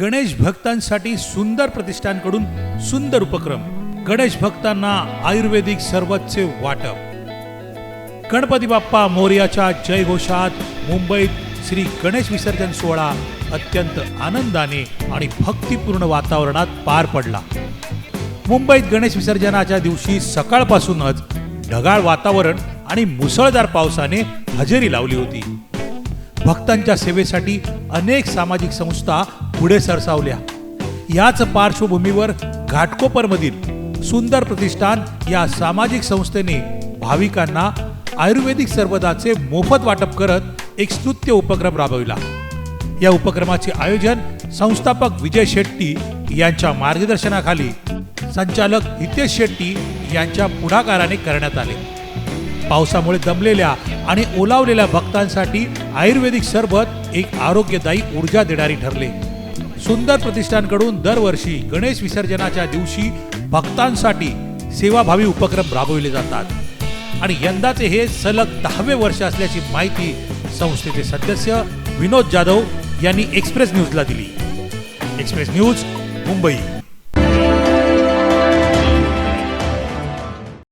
गणेश भक्तांसाठी सुंदर प्रतिष्ठानकडून सुंदर उपक्रम. गणेश भक्तांना आयुर्वेदिक सरबतचे वाटप. गणपती बाप्पा मोर्याच्या जयघोषात मुंबईत श्री गणेश विसर्जन सोहळा अत्यंत आनंदाने आणि भक्तिपूर्ण वातावरणात पार पडला. मुंबईत गणेश विसर्जनाच्या दिवशी सकाळपासूनच ढगाळ वातावरण आणि मुसळधार पावसाने हजेरी लावली होती. भक्तांच्या सेवेसाठी अनेक सामाजिक संस्था पुढे सरसावल्या. याच पार्श्वभूमीवर घाटकोपरमधील सुंदर प्रतिष्ठान या सामाजिक संस्थेने भाविकांना आयुर्वेदिक सरबताचे मोफत वाटप करत एक स्तुत्य उपक्रम राबविला. या उपक्रमाचे आयोजन संस्थापक विजय शेट्टी यांच्या मार्गदर्शनाखाली संचालक हितेश शेट्टी यांच्या पुढाकाराने करण्यात आले. पावसामुळे दमलेल्या आणि ओलावलेल्या भक्तांसाठी आयुर्वेदिक सरबत एक आरोग्यदायी ऊर्जा देणारी ठरले. सुंदर प्रतिष्ठानकडून दरवर्षी गणेश विसर्जनाच्या दिवशी भक्तांसाठी सेवाभावी उपक्रम राबविले जातात. आणि यंदाचे हे सलग दहावे वर्ष असल्याची माहिती संस्थेचे सदस्य विनोद जाधव यांनी एक्सप्रेस न्यूजला दिली. Express News Mumbai.